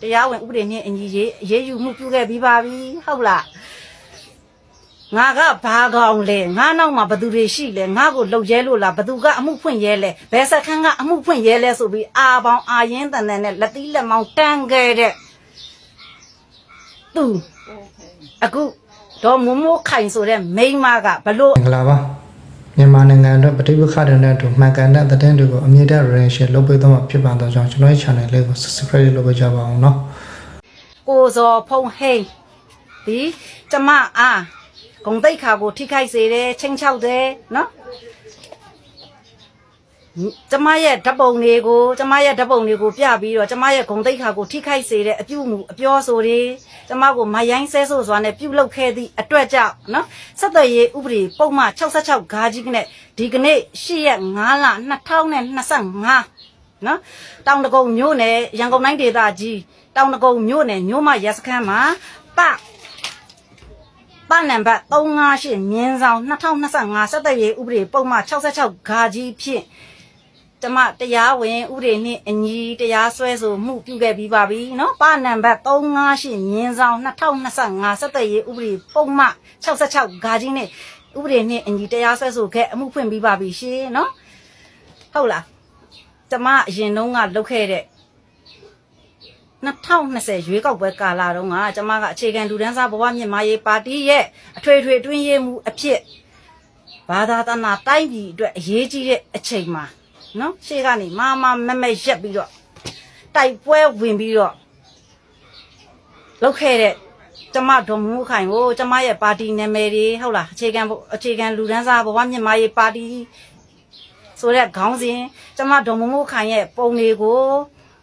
တရားဝင်ဥပဒေနဲ့အညီရေးရေးယူမှုပြုခဲ့ပြီးပါပြီဟုတ်လားငါကဘာကောင်လဲငါနောက်မှာဘသူတွေရှိလဲငါကိုလှုပ်ရဲလို့လားဘသူကအမှုဖွင့်ရဲလဲဘယ်စခန်းကအမှုဖွင့်ရဲလဲဆိုပြီးအာပေါင်းအာရင်တန်တန်နဲ့လက်သီးလက်မောင်းတန်းခဲ့တဲ့သူအခုဒေါ်မိုးမိုးခိုင်ဆိုတဲ့မိန်းမကဘလို့မင်္ဂလာပါ မြန်မာနိုင်ငံအတွက်ပဋိပက္ခတွေနဲ့အတူမှန်ကန်တဲ့သတင်းတွေကိုအမြင့်တဲ့ relation လုပ်ပေးသွားမှာဖြစ်ပါတော့ကြောင့်ကျွန်တော်ရဲ့ channel လေးကို subscribe လုပ်ပေးကြပါအောင်เนาะ ကိုဇော်ဖုံဟိန်းဒီကျမအားဂုံတိတ်ခါကိုထိခိုက်စေတယ်ချင်းချောက်တယ်နော် ကျမရဲ့ဓာတ်ပုံတွေကိုကျမရဲ့ဓာတ်ပုံတွေကိုပြပြီးတော့ကျမရဲ့ဂုံတိတ်ခါကိုထိခိုက်စေတဲ့အပြုမှုအပြောဆိုတွေကျမကိုမရိုင်းဆဲဆိုစွာနဲ့ပြုလုပ်ခဲ့သည့်အတွက်ကြောင့်နော်ဆက်သွယ်ရေးဥပဒေပုံမှန်66ဂါကြီးကနဲ့ဒီကနေ့8ရက်5လ2025နော်တောင်တကုံမြို့နယ်ရန်ကုန်တိုင်းဒေသကြီးတောင်တကုံမြို့နယ်မြို့မရက်စခန်းမှာပပနံပါတ်358မြင်းဆောင်2025စက်တရေဥပဒေပုံမှန်66ဂါကြီးဖြင့် ကျမတရားဝင်ဥပဒေနှင့်အညီတရားစွဲဆိုမှုပြုခဲ့ပြီးပါပြီเนาะပနံပါတ်358မြင်းဆောင်2025စက်တရေဥပဒေပုံမှန်66ဂါကြီးနဲ့ဥပဒေနှင့်အညီတရားစွဲဆိုခဲ့အမှုဖွင့်ပြီးပါပြီရှင်เนาะဟုတ်လား ကျမအရင်တုန်းကလုပ်ခဲ့တဲ့2020ရွေးကောက်ပွဲကာလတုန်းကကျမကအခြေခံလူဒန်းစားဘဝမြင့်မာရေးပါတီရဲ့အထွေထွေအတွင်းရေးမှုအဖြစ်ဘာသာတနာတိုင်းပြည်အတွက်အရေးကြီးတဲ့အချိန်မှာ နော်ရှေ့ကနေမမမမရက်ပြီးတော့တိုက်ပွဲဝင်ပြီးတော့လုပ်ခဲ့တဲ့ကျမဒေါ်မူခိုင်ကိုကျမရဲ့ပါတီနာမည်တွေဟုတ်လားအခြေခံအခြေခံလူဒန်းစားဘဝမြင့်မာရေးပါတီဆိုတဲ့ခေါင်းစဉ်ကျမဒေါ်မမိုးခိုင်ရဲ့ပုံတွေကို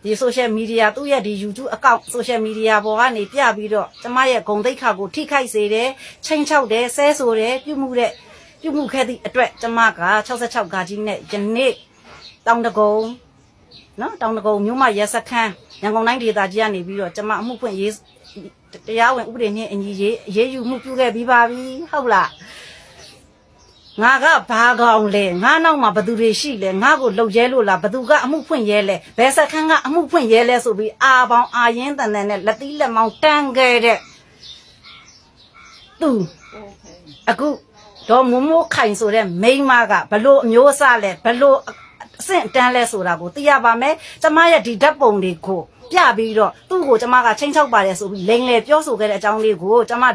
ဒီ social media သူ့ရဲ့ဒီ YouTube account social media ပေါ်ကနေပြပြီးတော့ကျမရဲ့ဂုံတိတ်ခါကိုထိခိုက်စေတယ်ချိန်ချောက်တယ်ဆဲဆိုတယ်ပြုမှုတဲ့ပြုမှုခဲ့သည့်အတွက်ကျမက66ဂါကြီးနဲ့ယနေ့ တောင်တကုံနော်တောင်တကုံမြို့မရက်စခန်းရန်ကုန်တိုင်းဒေသကြီးကနေပြီးတော့ကျမအမှုဖွင့်ရေးတရားဝင်ဥပဒေနဲ့အညီရေးရေးယူမှုပြုခဲ့ပြီးပါပြီဟုတ်လားငါကဘာကောင်လဲငါနောက်မှာဘသူတွေရှိလဲငါကိုလှုပ်ရဲလို့လားဘသူကအမှုဖွင့်ရဲလဲဘယ်စခန်းကအမှုဖွင့်ရဲလဲဆိုပြီးအာပေါင်းအာရင်တန်တန်နဲ့လက်သီးလက်မောင်းတန်းခဲ့တဲ့သူအခုဒေါ်မိုးမိုးခိုင်ဆိုတဲ့မိန်းမကဘလို့အမျိုးအစားလဲဘလို့ အဆင့်အတန်းလဲဆိုတာကိုသိရပါမယ်ကျမရဲ့ဒီဓာတ်ပုံတွေကိုပြပြီးတော့သူ့ကိုကျမကချင်းချောက်ပါတယ်ဆိုပြီးလိန်လေပြောဆိုခဲ့တဲ့အကြောင်းလေးကိုကျမ